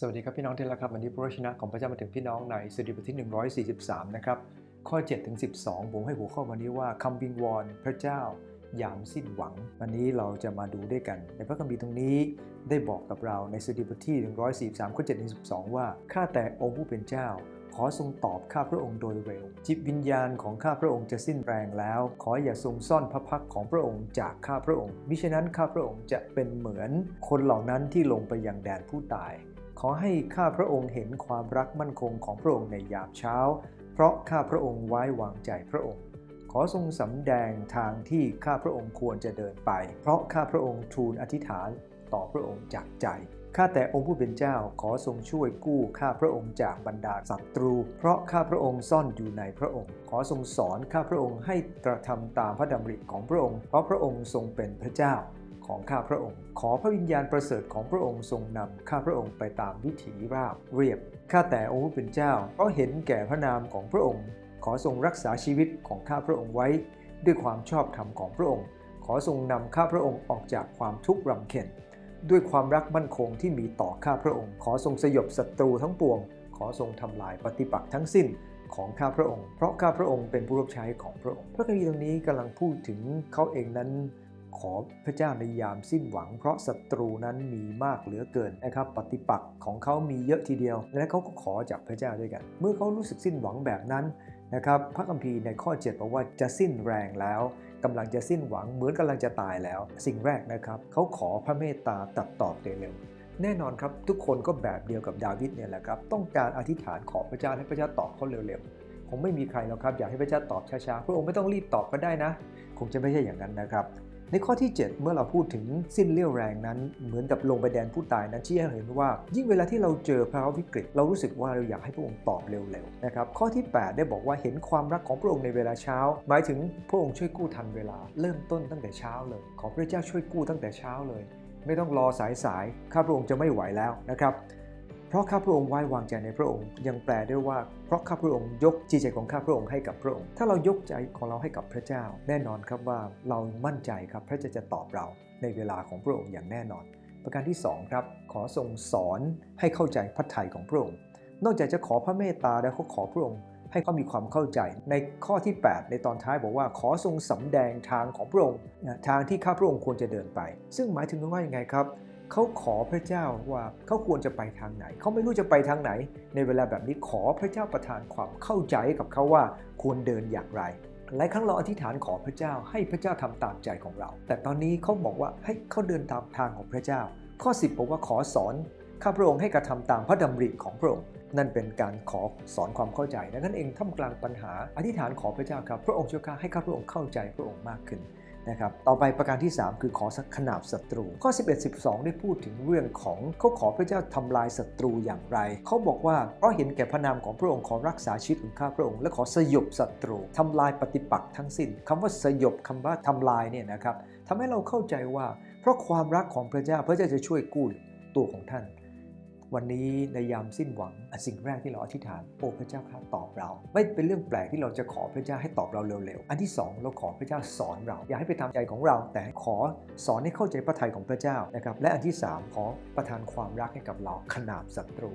สวัสดีครับพี่น้องที่รักครับวันนี้พระวจนะของพระเจ้ามาถึงพี่น้องในสดุดีบทที่ 143 นะครับ ข้อ7ถึง12 ผมให้หัวข้อวันนี้ว่าคำวิงวอนพระเจ้ายามสิ้นหวัง วันนี้เราจะมาดูด้วยกัน ในพระคัมภีร์ตรงนี้ได้บอกกับเราในสดุดีบทที่ 143 ข้อ7ถึง12 ว่าข้าแต่องค์ผู้เป็นเจ้า ขอทรงตอบข้าพระองค์โดยเร็ว จิตวิญญาณของข้าพระองค์จะสิ้นแรงแล้ว ขออย่าทรงซ่อนพระพักของพระองค์จากข้าพระองค์มิฉะนั้นข้าพระองค์จะเป็นเหมือนคนเหล่านั้นที่ลงไปยังแดนผู้ตาย ขอให้ข้าพระองค์เห็นความรักมั่นคงของพระองค์ในยามเช้า เพราะข้าพระองค์ไว้วางใจพระองค์ ขอทรงสำแดงทางที่ข้าพระองค์ควรจะเดินไป เพราะข้าพระองค์ทูลอธิษฐานต่อพระองค์จากใจ ข้าแต่องค์ผู้เป็นเจ้าขอทรงช่วยกู้ข้าพระองค์จากบรรดาศัตรู เพราะข้าพระองค์ซ่อนอยู่ในพระองค์ ขอทรงสอนข้าพระองค์ให้กระทำตามพระดำริของพระองค์ เพราะพระองค์ทรงเป็นพระเจ้า ของข้าพระองค์ ขอพระวิญญาณประเสริฐของพระองค์ทรงนำข้าพระองค์ไปตามวิถีราบเรียบ ข้าแต่องค์ผู้เป็นเจ้า เพราะเห็นแก่พระนามของพระองค์ ขอทรงรักษาชีวิตของข้าพระองค์ไว้ ด้วยความชอบธรรมของพระองค์ ขอทรงนำข้าพระองค์ออกจากความทุกข์รำเค็ญด้วยความรักมั่นคงที่มีต่อข้าพระองค์ ขอทรงสยบศัตรูทั้งปวง ขอทรงทำลายปฏิปักษ์ทั้งสิ้นของข้าพระองค์ เพราะข้าพระองค์เป็นผู้รับใช้ของพระองค์ พระคัมภีร์ตรงนี้กำลังพูดถึงเขาเองนั้น อพระเจ้าในยามสิ้นหวัง เพราะศัตรูนั้นมีมากเหลือเกินนะครับปฏิปักษ์ของเขามีเยอะทีเดียว และเขาก็ขอจากพระเจ้าด้วยกัน เมื่อเขารู้สึกสิ้นหวังแบบนั้นนะครับพระคัมภีร์ในข้อ 7 บอกว่าจะสิ้นแรงแล้วกำลังจะสิ้นหวังเหมือนกำลังจะตายแล้ว สิ่งแรกนะครับเขาขอพระเมตตาตัดตอบเร็วๆแน่นอนครับทุกคนก็แบบเดียวกับดาวิดเนี่ยแหละครับต้องการอธิษฐานขอพระเจ้าให้พระเจ้าตอบเขาเร็วๆคงไม่มีใครหรอกครับอยากให้พระเจ้าตอบช้าๆพระองค์ไม่ต้องรีบตอบก็ได้นะ คงจะไม่ใช่อย่างนั้นนะครับ ในข้อที่ 7 เมื่อเราพูดถึงสิ้นเลี่ยวแรงนั้น เหมือนกับลงไปแดนผู้ตายนั้นชี้ให้เห็นว่า ยิ่งเวลาที่เราเจอภาวะวิกฤต เรารู้สึกว่าเราอยากให้พระองค์ตอบเร็วๆนะครับข้อที่ 8 ได้บอกว่าเห็นความรักของพระองค์ในเวลาเช้า หมายถึงพระองค์ช่วยกู้ทันเวลา เริ่มต้นตั้งแต่เช้าเลย ขอพระเจ้าช่วยกู้ตั้งแต่เช้าเลย ไม่ต้องรอสายๆข้าพระองค์จะไม่ไหวแล้วนะครับ ราะข้าพระองค์ไว้วางใจในพระองค์ยังแปลได้ว่า เพราะข้าพระองค์ยกจิตใจของข้าพระองค์ให้กับพระองค์ ถ้าเรายกใจของเราให้กับพระเจ้า แน่นอนครับว่าเรามั่นใจครับพระเจ้าจะตอบเราในเวลาของพระองค์อย่างแน่นอน ประการที่สองครับขอทรงสอนให้เข้าใจพระทัยของพระองค์ นอกจากจะขอพระเมตตาแล้วเขาขอพระองค์ให้เขามีความเข้าใจ ในข้อที่ 8 ในตอนท้ายบอกว่าขอทรงสำแดงทางของพระองค์ทางที่ข้าพระองค์ควรจะเดินไป ซึ่งหมายถึงว่าอย่างไงครับ เขาขอพระเจ้าว่าเขาควรจะไปทางไหน เขาไม่รู้จะไปทางไหน ในเวลาแบบนี้ขอพระเจ้าประทานความเข้าใจกับเขาว่าควรเดินอย่างไรหลายครั้งเราอธิษฐานขอพระเจ้าให้พระเจ้าทำตามใจของเรา แต่ตอนนี้เขาบอกว่าให้เขาเดินตามทางของพระเจ้า ข้อ 10บอกว่าขอสอนข้าพระองค์ให้กระทำตามพระดำริของพระองค์นั่นเป็นการขอสอนความเข้าใจดังนั้นเองท่ามกลางปัญหา อธิษฐานขอพระเจ้าครับ พระองค์ช่วยข้าให้ข้าพระองค์เข้าใจพระองค์มากขึ้น นะครับ ต่อไปประการที่ 3 คือขอขนาบศัตรู ข้อ 11 12 ได้พูดถึงเรื่องของเขาขอพระเจ้าทำลายศัตรูอย่างไร เขาบอกว่าเพราะเห็นแก่พระนามของพระองค์ขอรักษาชีวิตของข้าพระองค์และขอสยบศัตรูทำลายปฏิปักษ์ทั้งสิ้นคำว่าสยบคำว่าทำลายเนี่ยนะครับทำให้เราเข้าใจว่า เพราะความรักของพระเจ้าพระเจ้าจะช่วยกู้ตัวของท่าน วันนี้ในยามสิ้นหวังสิ่งแรกที่เราอธิษฐานโอ้พระเจ้าข้าตอบเรา ไม่เป็นเรื่องแปลกที่เราจะขอพระเจ้าให้ตอบเราเร็วๆ อันที่สองเราขอพระเจ้าสอนเรา อย่าให้ไปตาใจของเรา แต่ขอสอนให้เข้าใจพระทัยของพระเจ้านะครับและอันที่สามขอประทานความรักให้กับเราขนาบศัตรู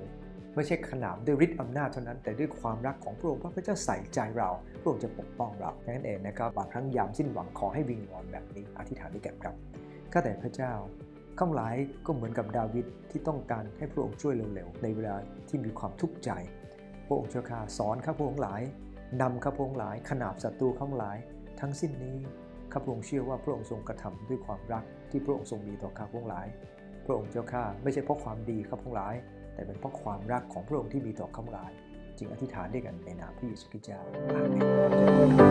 ไม่ใช่ขนามด้วยฤทธิ์อำนาจเท่านั้น แต่ด้วยความรักของพระองค์พระเจ้าใส่ใจเราพระองค์จะปกป้องเราดังนั้นเองนะครับบางครั้งยามสิ้นหวังขอให้วิงวอนแบบนี้อธิษฐานด้วยกันครับข้าแต่พระเจ้า ข้างหลายก็เหมือนกับดาวิดที่ต้องการให้พระองค์ช่วยเร็วๆ ในเวลาที่มีความทุกข์ใจ พระองค์เจ้าข้าสอนข้าพระองค์หลายนำข้าพระองค์หลาย ขนาบศัตรูข้างหลาย ทั้งสิ้นนี้ข้าพระองค์เชื่อว่าพระองค์ทรงกระทำด้วยความรักที่พระองค์ทรงมีต่อข้าพระองค์หลาย พระองค์เจ้าข้าไม่ใช่เพราะความดีข้าพระองค์หลาย แต่เป็นเพราะความรักของพระองค์ที่มีต่อข้าพระองค์หลาย จึงอธิษฐานด้วยกันในนามพระเยซูคริสต์เจ้าอาเมน